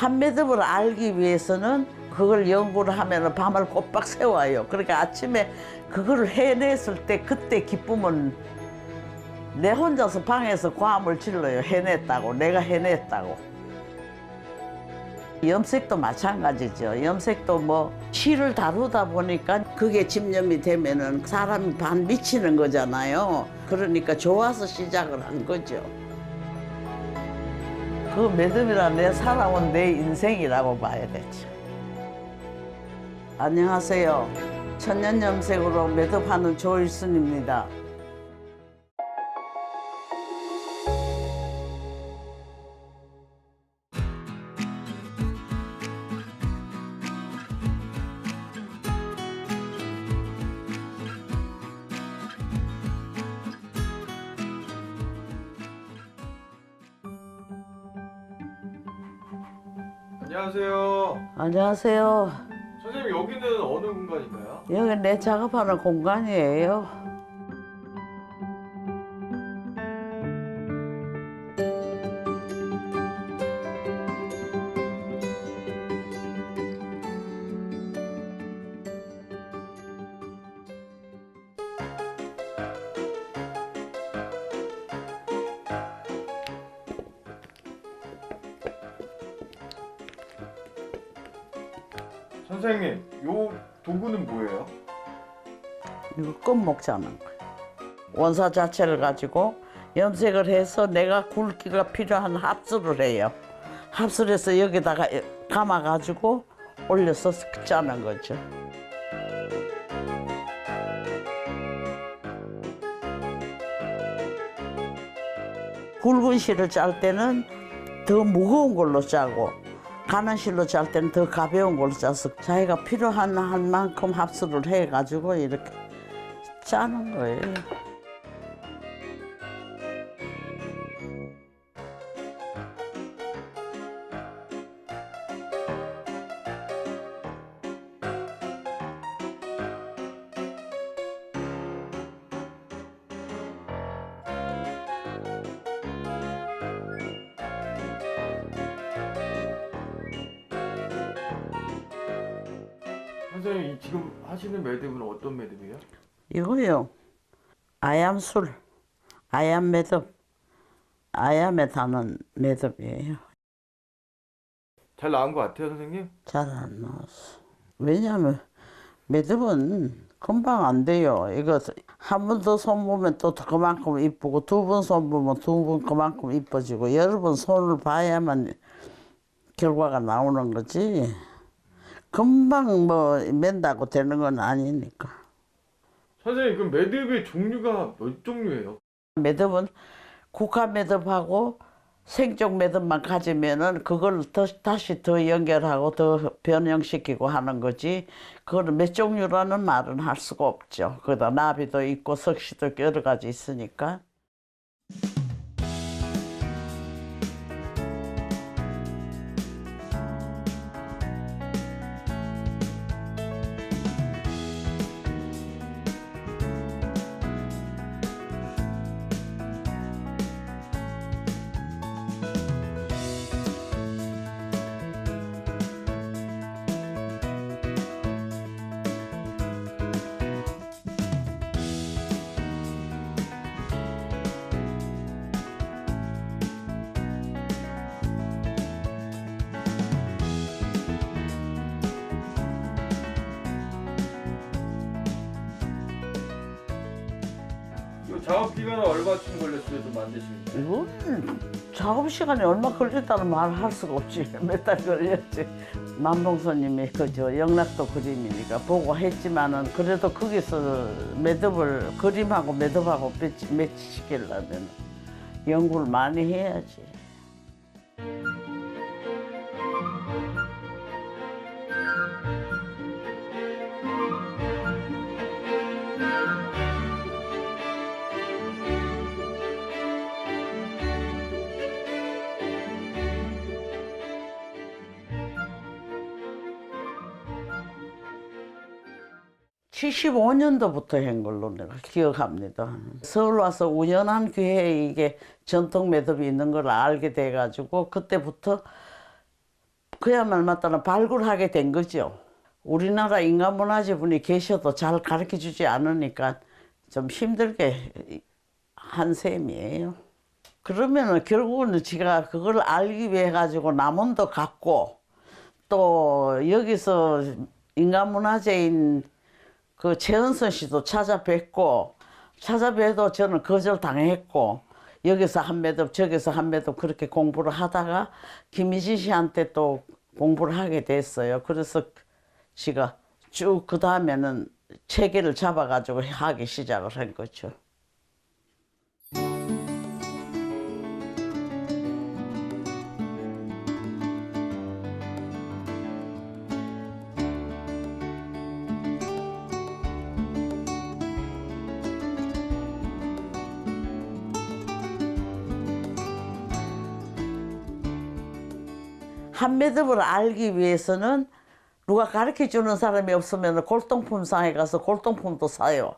한 매듭을 알기 위해서는 그걸 연구를 하면 밤을 꼬박 새워요. 그러니까 아침에 그거를 해냈을 때 그때 기쁨은 내 혼자서 방에서 과음을 질러요. 해냈다고. 내가 해냈다고. 염색도 마찬가지죠. 염색도 뭐 시를 다루다 보니까 그게 집념이 되면은 사람이 반 미치는 거잖아요. 그러니까 좋아서 시작을 한 거죠. 그 매듭이라 내 살아온 내 인생이라고 봐야 되죠. 안녕하세요. 천년 염색으로 매듭하는 조일순입니다. 안녕하세요. 안녕하세요. 선생님 여기는 어느 공간인가요? 여기 내 작업하는 공간이에요. 도구는 뭐예요? 이거 껌목 자는 거예요. 원사 자체를 가지고 염색을 해서 내가 굵기가 필요한 합수를 해요. 합수를 해서 여기다가 감아가지고 올려서 짜는 거죠. 굵은 실을 짤 때는 더 무거운 걸로 짜고 가는 실로 짤 때는 더 가벼운 걸로 짜서 자기가 필요한 한 만큼 합수를 해가지고 이렇게 짜는 거예요. 선생님 이 지금 하시는 매듭은 어떤 매듭이에요? 이거요. 아얌술, 아얌 매듭, 아얌에 다는 매듭이에요. 잘 나온 것 같아요, 선생님? 잘 안 나왔어. 왜냐하면 매듭은 금방 안 돼요. 이거 한 번 더 손 보면 또 그만큼 이쁘고 두 번 손 보면 두 번 그만큼 이뻐지고 여러 번 손을 봐야만 결과가 나오는 거지. 금방 뭐 맨다고 되는 건 아니니까. 선생님 그럼 매듭의 종류가 몇 종류예요? 매듭은 국화 매듭하고 생적 매듭만 가지면은 그걸 더, 다시 더 연결하고 더 변형시키고 하는 거지. 그거는 몇 종류라는 말은 할 수가 없죠. 거기다 나비도 있고 석시도 여러 가지 있으니까. 기간은 얼마쯤 걸렸어요, 좀 만드시는 데? 이건 작업 시간이 얼마 걸렸다는 말을 할 수가 없지. 몇 달 걸렸지. 남동서님이 그저 영락도 그림이니까 보고 했지만은 그래도 거기서 매듭을 그림하고 매듭하고 매치, 매치시키려면 연구를 많이 해야지. (75년도부터) 한 걸로 내가 기억합니다 서울 와서 우연한 기회에 이게 전통 매듭이 있는 걸 알게 돼 가지고 그때부터 그야말로 맞다는 발굴하게 된 거죠. 우리나라 인간문화재분이 계셔도 잘 가르쳐 주지 않으니까 좀 힘들게 한 셈이에요. 그러면은 결국은 제가 그걸 알기 위해 가지고 남원도 갔고 또 여기서 인간문화재인 그 최은선 씨도 찾아뵙고 찾아뵈도 저는 거절당했고 여기서 한 매듭 저기서 한 매듭 그렇게 공부를 하다가 김희진 씨한테 또 공부를 하게 됐어요. 그래서 씨가 쭉 그 다음에는 체계를 잡아가지고 하기 시작을 한 거죠. 한 매듭을 알기 위해서는 누가 가르쳐 주는 사람이 없으면 골동품 상에 가서 골동품도 사요.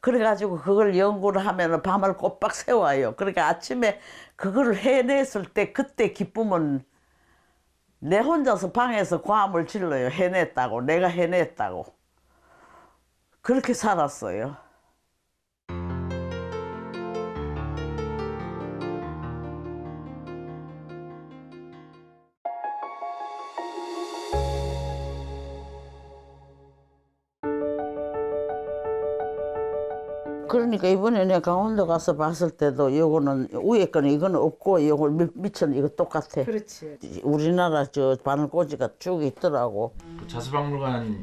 그래가지고 그걸 연구를 하면 밤을 꼬박 새워요. 그러니까 아침에 그걸 해냈을 때 그때 기쁨은 내 혼자서 방에서 과음을 질러요. 해냈다고. 내가 해냈다고. 그렇게 살았어요. 그러니까 이번에 내가 강원도 가서 봤을 때도 요거는 위에 거는 이거는 없고 요거 밑- 밑은 이거 똑같아. 그렇지. 우리나라 저 바늘꽂이가 쭉 있더라고. 그 자수박물관도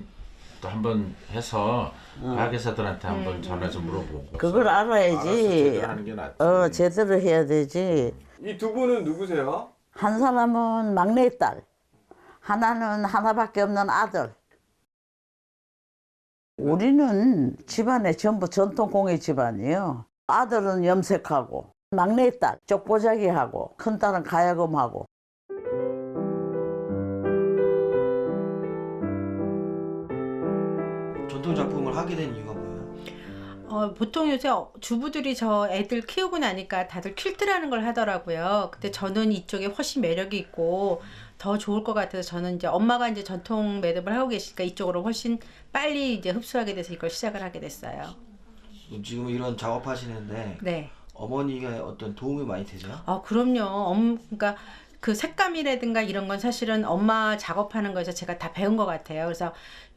한번 해서 과학회사들한테 한번 전화해서 물어보고 그걸 알아야지. 알아서 제대로 하는 게 낫지. 어 제대로 해야 되지. 이 두 분은 누구세요? 한 사람은 막내딸, 하나는 하나밖에 없는 아들. 우리는 집안에 전부 전통 공예 집안이에요. 아들은 염색하고, 막내딸 쪽보자기하고, 큰딸은 가야금하고. 전통 작품을 하게 된 이유가 뭐예요? 어, 보통 요새 어- 주부들이 저 애들 키우고 나니까 다들 퀼트라는 걸 하더라고요. 근데 저는 이쪽에 훨씬 매력이 있고 더 좋을 것 같아서 저는 이제 엄마가 이제 전통 매듭을 하고 계시니까 이쪽으로 훨씬 빨리 이제 흡수하게 돼서 이걸 시작을 하게 됐어요. 지금 이런 작업하시는데 네. 어머니가 어떤 도움이 많이 되세요? 아, 그럼요. 엄, 그러니까 그 색감이라든가 이런 건 사실은 엄마 작업하는 거에서 제가 다 배운 것 같아요. 그래서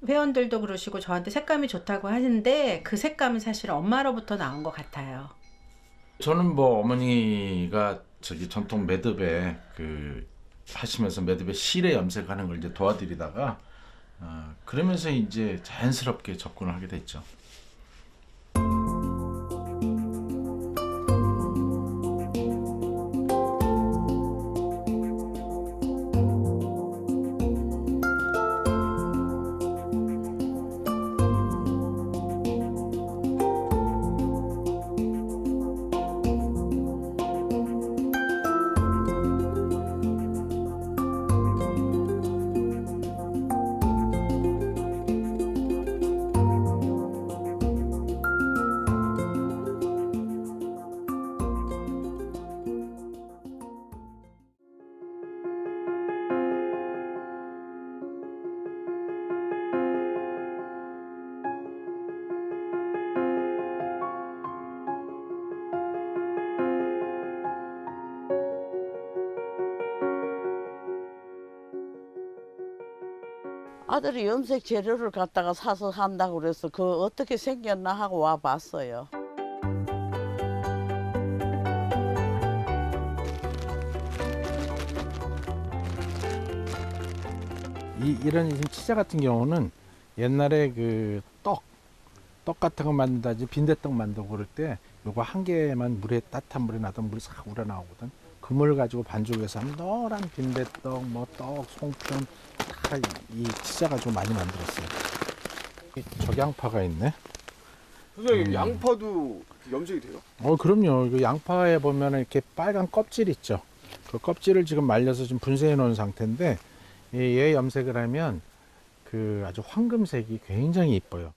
회원들도 그러시고 저한테 색감이 좋다고 하는데 그 색감은 사실 엄마로부터 나온 것 같아요. 저는 뭐 어머니가 저기 전통 매듭에 그 하시면서 매듭에 실에 염색하는 걸 이제 도와드리다가 어, 그러면서 이제 자연스럽게 접근을 하게 됐죠. 아들이 염색 재료를 갖다가 사서 한다고 그래서 그 어떻게 생겼나 하고 와 봤어요. 이 이런 치자 같은 경우는 옛날에 그 떡, 떡 같은 거 만든다 지 빈대떡 만들고 그럴 때 요거 한 개만 물에 따뜻한 물에 놔두면 물이 싹 우러나오거든. 그물 가지고 반죽해서 노란 빈대떡, 뭐 떡, 송편 다 이 치자 가지고 많이 만들었어요. 이 적양파가 있네. 선생님 음. 양파도 염색이 돼요? 어, 그럼요. 그 양파에 보면 이렇게 빨간 껍질 있죠. 그 껍질을 지금 말려서 지금 분쇄해 놓은 상태인데 이- 얘 염색을 하면 그 아주 황금색이 굉장히 이뻐요.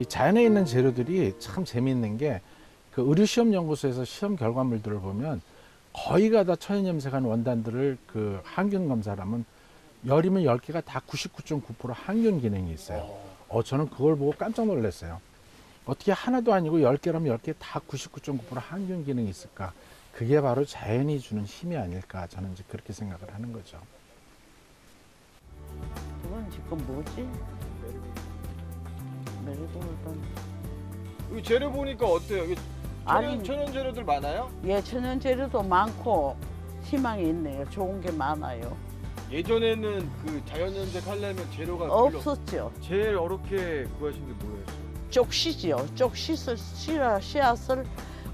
이 자연에 있는 재료들이 참 재미있는 게 그 의류 시험 연구소에서 시험 결과물들을 보면 거의가 다 천연 염색한 원단들을 그 항균 검사를 하면 열이면 열 개가 다 99.9% 항균 기능이 있어요. 어 저는 그걸 보고 깜짝 놀랐어요. 어떻게 하나도 아니고 열 개라면 열개다 99.9% 항균 기능이 있을까? 그게 바로 자연이 주는 힘이 아닐까 저는 이제 그렇게 생각을 하는 거죠. 이건 지금 뭐지? 메리고ल्드. 이 재료 보니까 어때요? 이게 천연, 아니. 천연 재료들 많아요? 예, 천연 재료도 많고 희망이 있네요. 좋은 게 많아요. 예전에는 그 자연 염색 하려면 재료가 별로 없었죠. 제일 어렵게 구하신 게 뭐예요? 쪽시지요. 쪽시을 씨앗, 씨앗을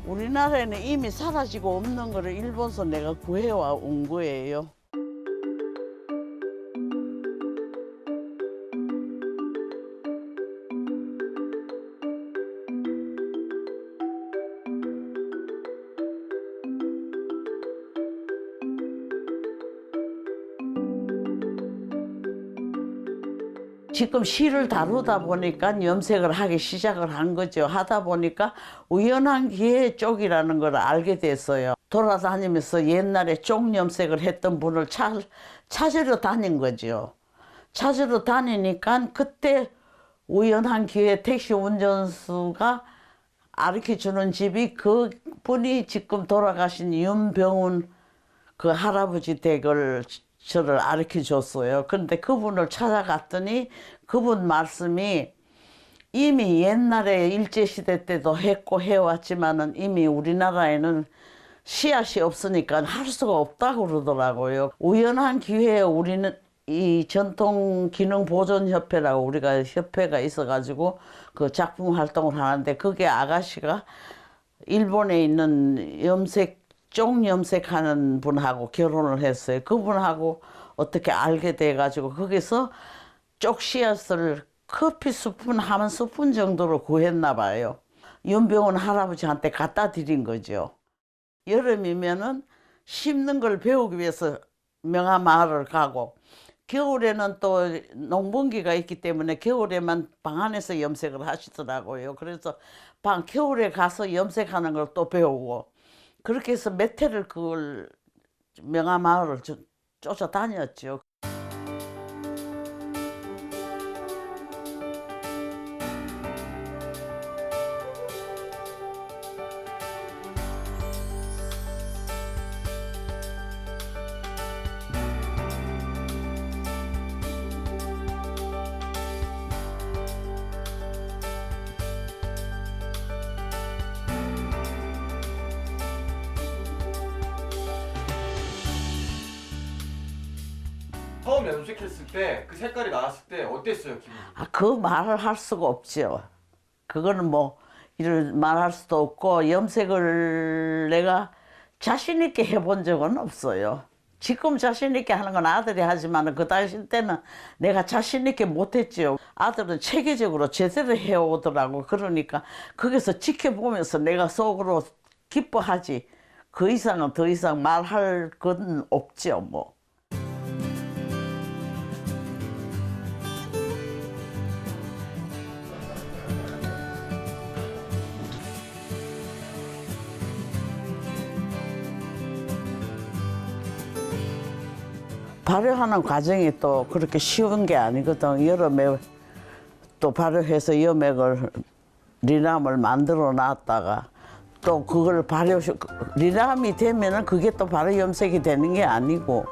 우리나라에는 이미 사라지고 없는 거를 일본서 내가 구해와 온 거예요. 지금 시를 다루다 보니까 염색을 하기 시작을 한 거죠. 하다 보니까 우연한 기회 쪽이라는 걸 알게 됐어요. 돌아다니면서 옛날에 쪽 염색을 했던 분을 찾, 찾으러 다닌 거죠. 찾으러 다니니까 그때 우연한 기회 택시 운전수가 가르쳐 주는 집이 그 분이 지금 돌아가신 윤병훈 그 할아버지 댁을 저를 가르쳐 줬어요. 근데 그분을 찾아갔더니 그분 말씀이 이미 옛날에 일제시대 때도 했고 해왔지만은 이미 우리나라에는 씨앗이 없으니까 할 수가 없다고 그러더라고요. 우연한 기회에 우리는 이 전통 기능 보존 협회라고 우리가 협회가 있어가지고 그 작품 활동을 하는데 그게 아가씨가 일본에 있는 염색 쪽 염색하는 분하고 결혼을 했어요. 그분하고 어떻게 알게 돼가지고 거기서 쪽 씨앗을 커피 스푼 한 스푼 정도로 구했나 봐요. 윤병원 할아버지한테 갖다 드린 거죠. 여름이면은 심는 걸 배우기 위해서 명화마을을 가고 겨울에는 또 농번기가 있기 때문에 겨울에만 방 안에서 염색을 하시더라고요. 그래서 방 겨울에 가서 염색하는 걸 또 배우고 그렇게 해서 몇 해를 그걸 명화마을을 쫓- 쫓아다녔죠. 그 말을 할 수가 없죠. 그거는 뭐 이를 말할 수도 없고 염색을 내가 자신 있게 해본 적은 없어요. 지금 자신 있게 하는 건 아들이 하지만 그 당시 때는 내가 자신 있게 못했죠. 아들은 체계적으로 제대로 해오더라고. 그러니까 거기서 지켜보면서 내가 속으로 기뻐하지. 그 이상은 더 이상 말할 건 없죠, 뭐. 발효하는 과정이 또 그렇게 쉬운 게 아니거든. 여름에 또 발효해서 염액을 리람을 만들어 놨다가 또 그걸 발효 리람이 되면은 그게 또 바로 염색이 되는 게 아니고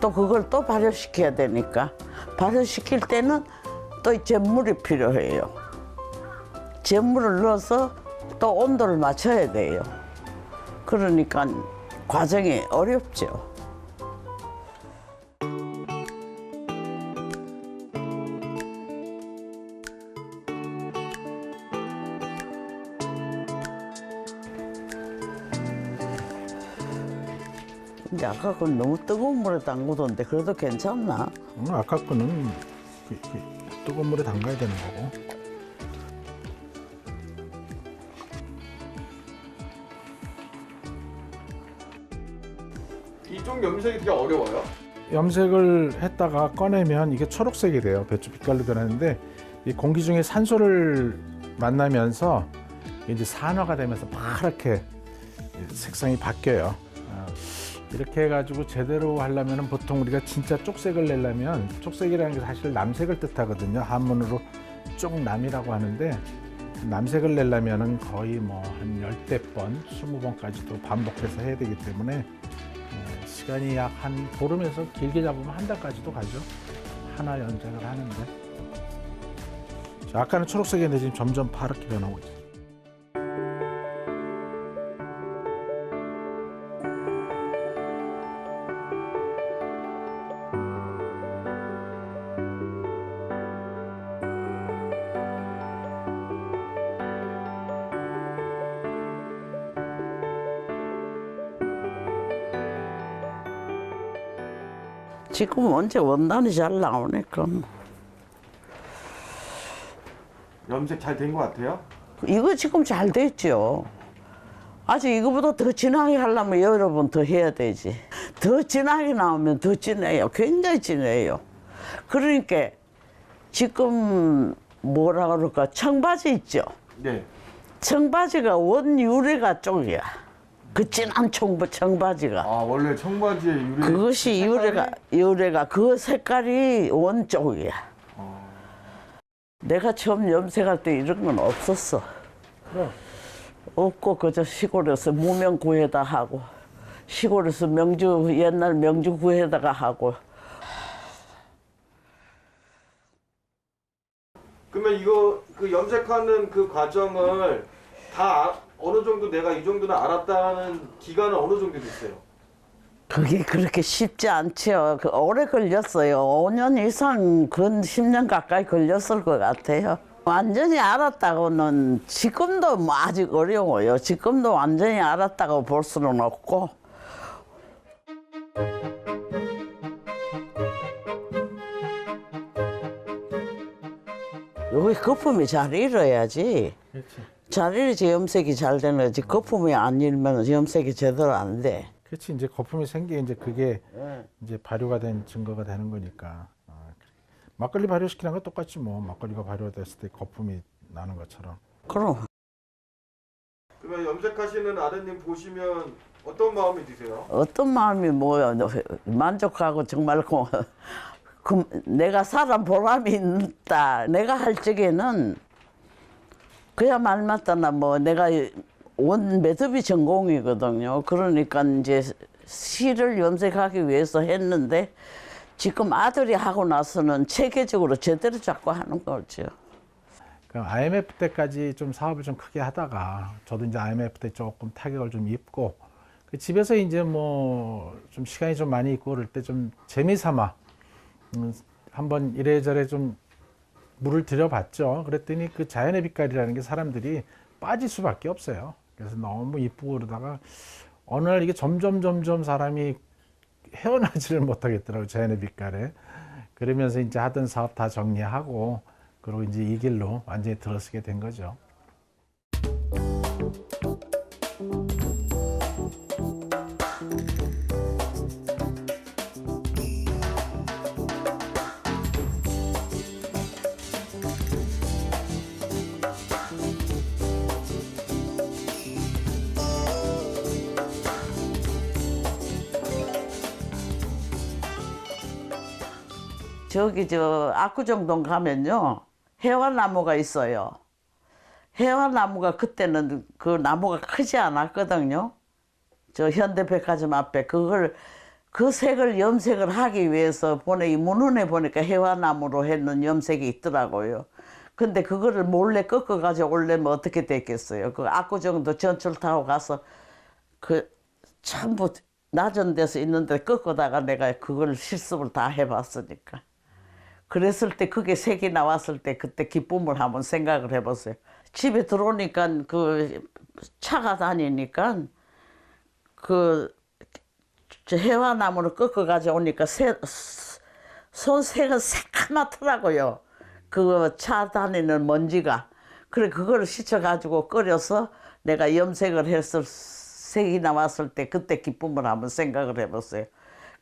또 그걸 또 발효시켜야 되니까 발효시킬 때는 또 잿물이 필요해요. 잿물을 넣어서 또 온도를 맞춰야 돼요. 그러니까 과정이 어렵죠. 아까 그건 너무 뜨거운 물에 담그던데 그래도 괜찮나? 음, 아까 거는 그- 그 뜨거운 물에 담가야 되는 거고. 이쪽 염색이 되게 어려워요? 염색을 했다가 꺼내면 이게 초록색이 돼요. 배추 빛깔로 변하는데 이 공기 중에 산소를 만나면서 이제 산화가 되면서 파랗게 색상이 바뀌어요. 어, 이렇게 해가지고 제대로 하려면 보통 우리가 진짜 쪽색을 내려면 쪽색이라는 게 사실 남색을 뜻하거든요. 한문으로 쪽남이라고 하는데 남색을 내려면은 거의 뭐 한 열대 번, 스무 번까지도 반복해서 해야 되기 때문에 어, 시간이 약 한 보름에서 길게 잡으면 한 달까지도 가죠. 하나 연색을 하는데. 자, 아까는 초록색이었는데 지금 점점 파랗게 변하고 있어요. 지금 언제 원단이 잘 나오니까 염색 잘 된 것 같아요? 이거 지금 잘 됐죠. 아직 이거보다 더 진하게 하려면 여러분 더 해야 되지. 더 진하게 나오면 더 진해요. 굉장히 진해요. 그러니까 지금 뭐라 그럴까 청바지 있죠. 네. 청바지가 원 유래가 쪽이야. 그 진한 청바, 청바지가. 아 원래 청바지의 유래. 그것이 유래가 유래가 그 색깔이 원 쪽이야. 내가 처음 염색할 때 이런 건 없었어. 그럼. 없고 그저 시골에서 무명 구해다 하고 시골에서 명주 옛날 명주 구해다가 하고 그러면 이거 그 염색하는 그 과정을 다 아- 어느 정도 내가 이 정도는 알았다는 기간은 어느 정도 됐어요? 그게 그렇게 쉽지 않죠. 그 오래 걸렸어요. 5년 이상 근 10년 가까이 걸렸을 것 같아요. 완전히 알았다고는 지금도 뭐 아직 어려워요. 지금도 완전히 알았다고 볼 수는 없고 여기 거품이 잘 일어야지. 그렇지. 잘 일어야지 염색이 잘 되는 거지. 거품이 안 일면 염색이 제대로 안 돼. 그렇지 이제 거품이 생기 이제 그게 이제 발효가 된 증거가 되는 거니까 아, 그래. 막걸리 발효시키는 건 똑같지 뭐 막걸리가 발효됐을 때 거품이 나는 것처럼 그럼 그러면 염색하시는 아드님 보시면 어떤 마음이 드세요? 어떤 마음이 뭐야 만족하고 정말 그, 그 내가 사람 보람이 있다 내가 할 적에는 그야 말 맞다나 뭐 내가 원 매듭이 전공이거든요. 그러니까 이제 시를 염색하기 위해서 했는데 지금 아들이 하고 나서는 체계적으로 제대로 잡고 하는 거죠. 그 IMF 때까지 좀 사업을 좀 크게 하다가 저도 이제 IMF 때 조금 타격을 좀 입고 그 집에서 이제 뭐 좀 시간이 좀 많이 있고 그럴 때 좀 재미삼아 음, 한번 이래저래 좀 물을 들여봤죠. 그랬더니 그 자연의 빛깔이라는 게 사람들이 빠질 수밖에 없어요. 그래서 너무 이쁘고 그러다가 어느 날 이게 점점 점점 사람이 헤어나지를 못하겠더라고요. 자연의 빛깔에. 그러면서 이제 하던 사업 다 정리하고 그리고 이제 이 길로 완전히 들어서게 된 거죠. 저기 저 압구정동 가면요 해화나무가 있어요. 해화나무가 그때는 그 나무가 크지 않았거든요. 저 현대백화점 앞에 그걸 그 색을 염색을 하기 위해서 보내 이 문헌에 보니까 해화나무로 했는 염색이 있더라고요. 근데 그거를 몰래 꺾어 가지고 올려면 어떻게 됐겠어요? 그 압구정도 전철 타고 가서 그 전부 낮은 데서 있는데 꺾어다가 내가 그걸 실습을 다 해봤으니까. 그랬을 때 그게 색이 나왔을 때 그때 기쁨을 한번 생각을 해보세요. 집에 들어오니까 그 차가 다니니까 그 해화나무를 꺾어 가져오니까 새, 손색은 새카맣더라고요. 그 차 다니는 먼지가. 그래 그거를 씻어 가지고 끓여서 내가 염색을 했을 색이 나왔을 때 그때 기쁨을 한번 생각을 해보세요.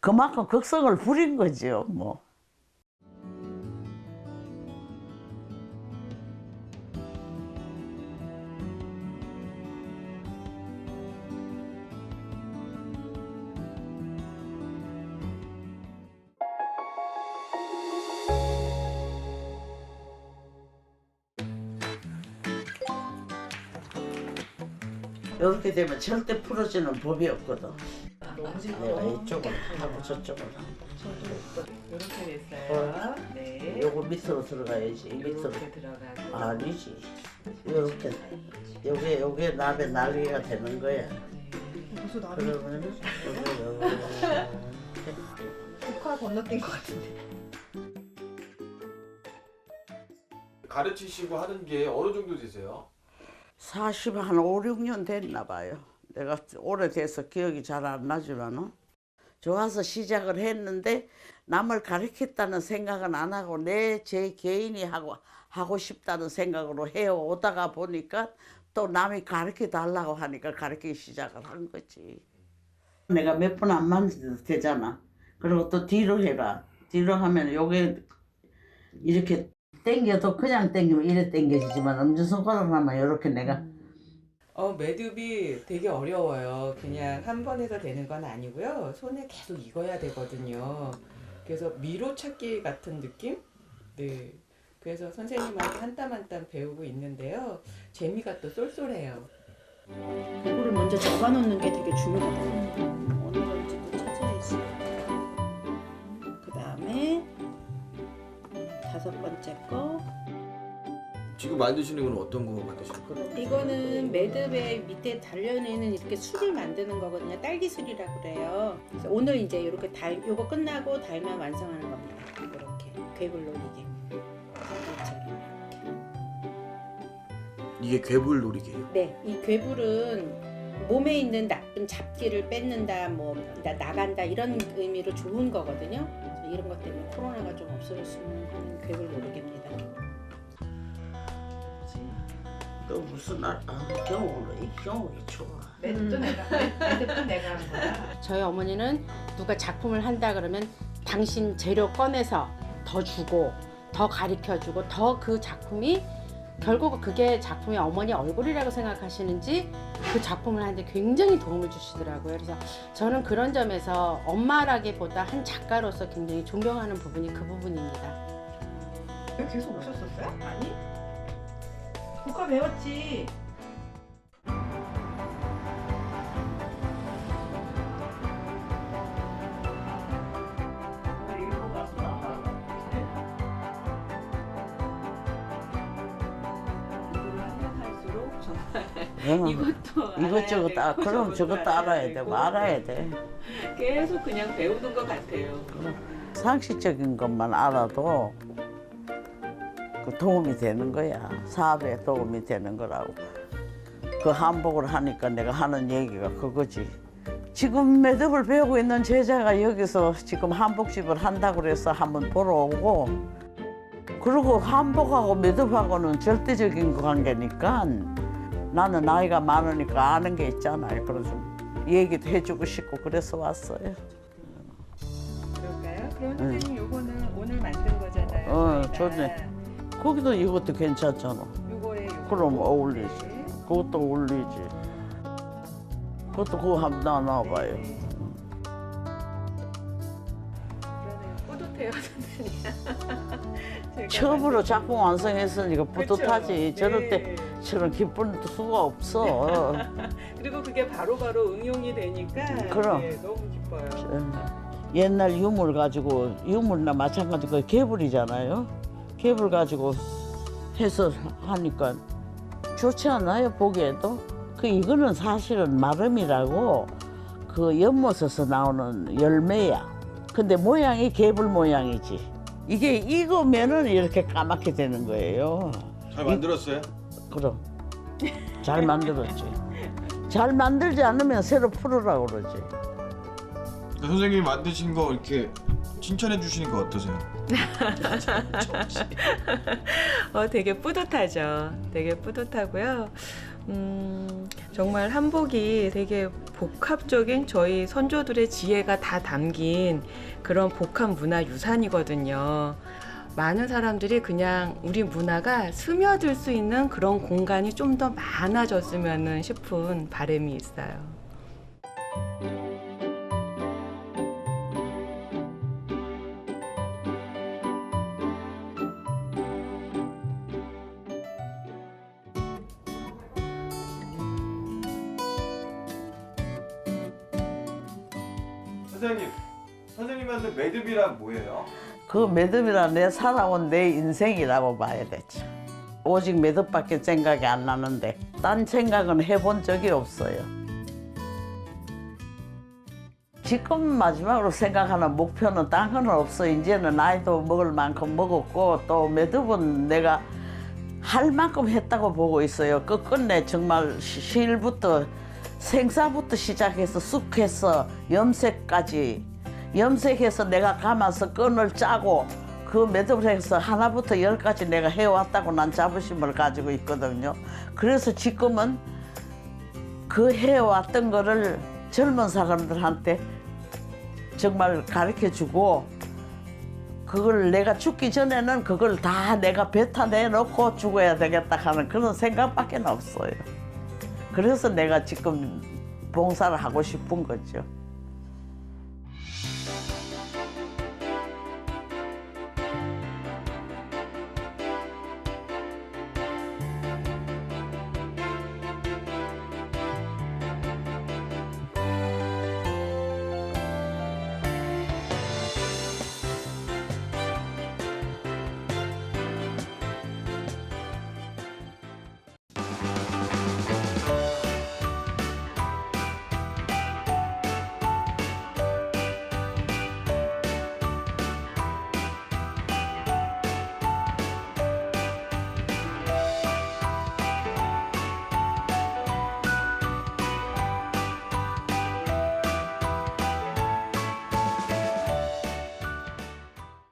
그만큼 극성을 부린 거죠, 뭐. 이렇게 되면 절대 풀어지는 법이 없거든. 내가 이쪽으로 하고 저쪽으로 하고. 이렇게 됐어요. 네. 요거 밑으로 들어가야지. 이 밑으로. 이렇게 들어가고. 아니지. 요렇게 요게 요게 나베 날개가 되는 거야. 무슨 나비 그러면은 요거 요거 국화 건너뛴 것 같은데. 가르치시고 하는 게 어느 정도 되세요? 40, 한 5, 6년 됐나 봐요. 내가 오래돼서 기억이 잘 안 나지만은 좋아서 시작을 했는데 남을 가르쳤다는 생각은 안 하고 내 제 개인이 하고 하고 싶다는 생각으로 해오 오다가 보니까 또 남이 가르쳐 달라고 하니까 가르치기 시작을 한 거지. 내가 몇 번 안 만져도 되잖아. 그리고 또 뒤로 해봐. 뒤로 하면 요게 이렇게 당겨도 그냥 당기면 이래 당겨지지만 엄지손가락 하면 이렇게 내가 어 매듭이 되게 어려워요. 그냥 한 번 해서 되는 건 아니고요. 손에 계속 익어야 되거든요. 그래서 미로 찾기 같은 느낌? 네. 그래서 선생님한테 한 땀 한 땀 배우고 있는데요. 재미가 또 쏠쏠해요. 그거를 먼저 적어놓는 게 되게 중요하다. 어느 건지도 찾아야지. 다섯 번째 거. 지금 만드시는 건 어떤 거 만드시는 거예요? 이거는 매듭의 밑에 달려내는 이렇게 술을 만드는 거거든요. 딸기 술이라고 그래요. 그래서 오늘 이제 이렇게 달, 요거 끝나고 달면 완성하는 겁니다. 이렇게 괴물 놀이기. 이게 괴물 놀이기예요. 네, 이 괴물은 몸에 있는 나쁜 잡기를 뺏는다, 뭐 나, 나간다 이런 의미로 좋은 거거든요. 그래서 이런 것 때문에 코로나가 좀 없어졌으면 하는 괴물 놀이기입니다. 또 무슨 날 아, 겨울 이 겨울이 좋아. 매듭도 내가 매듭도 내가 한 거야. 저희 어머니는 누가 작품을 한다 그러면 당신 재료 꺼내서 더 주고 더 가르쳐 주고 더 그 작품이 결국 그게 작품의 어머니 얼굴이라고 생각하시는지 그 작품을 하는데 굉장히 도움을 주시더라고요. 그래서 저는 그런 점에서 엄마라기보다 한 작가로서 굉장히 존경하는 부분이 그 부분입니다. 계속 오셨었어요? 아니? 국화 배웠지. 응. 이것도 이것저것 다 그럼 저것도 알아야 되고 되고. 알아야 돼. 계속 그냥 배우는 것 같아요. 상식적인 것만 알아도 그 도움이 되는 거야. 사업에 도움이 되는 거라고. 그 한복을 하니까 내가 하는 얘기가 그거지. 지금 매듭을 배우고 있는 제자가 여기서 지금 한복집을 한다고 그래서 한번 보러 오고 그리고 한복하고 매듭하고는 절대적인 관계니까 나는 나이가 많으니까 아는 게 있잖아요. 그래서 좀 얘기도 해주고 싶고 그래서 왔어요. 그럴까요? 그럼 선생님 요거는 오늘 만든 거잖아요. 어, 저희가. 좋네. 거기도 이것도 괜찮잖아. 요거에 요거. 그럼 어울리지. 네. 그것도 어울리지. 그것도 그거 한번 나눠봐요. 그러네요. 뿌듯해요, 선생님. 제가 처음으로 만든 작품 완성했으니까? 뿌듯하지. 저럴 네. 때처럼 기쁠 수가 없어. 그리고 그게 바로바로 응용이 되니까 그럼. 네, 너무 기뻐요. 어, 옛날 유물 가지고 유물이나 마찬가지고 개불이잖아요. 개불 가지고 해서 하니까 좋지 않아요 보기에도. 그 이거는 사실은 마름이라고 그 연못에서 나오는 열매야. 근데 모양이 개불 모양이지. 이게 익으면은 이렇게 까맣게 되는 거예요. 잘 만들었어요? 그럼 잘 만들었지. 잘 만들지 않으면 새로 풀으라고 그러지. 선생님이 만드신 거 이렇게 칭찬해 주시니까 어떠세요? 어, 되게 뿌듯하죠. 되게 뿌듯하고요. 음, 정말 한복이 되게 복합적인 저희 선조들의 지혜가 다 담긴 그런 복합 문화 유산이거든요. 많은 사람들이 그냥 우리 문화가 스며들 수 있는 그런 공간이 좀 더 많아졌으면 싶은 바람이 있어요. 선생님, 선생님한테 매듭이란 뭐예요? 그 매듭이라 내 살아온 내 인생이라고 봐야 되지. 오직 매듭밖에 생각이 안 나는데 딴 생각은 해본 적이 없어요. 지금 마지막으로 생각하는 목표는 딴건 없어. 이제는 나이도 먹을 만큼 먹었고 또 매듭은 내가 할 만큼 했다고 보고 있어요. 끝끝내 정말 시- 실부터 생사부터 시작해서 쑥해서 염색까지 염색해서 내가 감아서 끈을 짜고 그 매듭을 해서 하나부터 열까지 내가 해왔다고 난 자부심을 가지고 있거든요. 그래서 지금은 그 해왔던 거를 젊은 사람들한테 정말 가르쳐 주고 그걸 내가 죽기 전에는 그걸 다 내가 뱉어내 놓고 죽어야 되겠다 하는 그런 생각밖에 없어요. 그래서 내가 지금 봉사를 하고 싶은 거죠.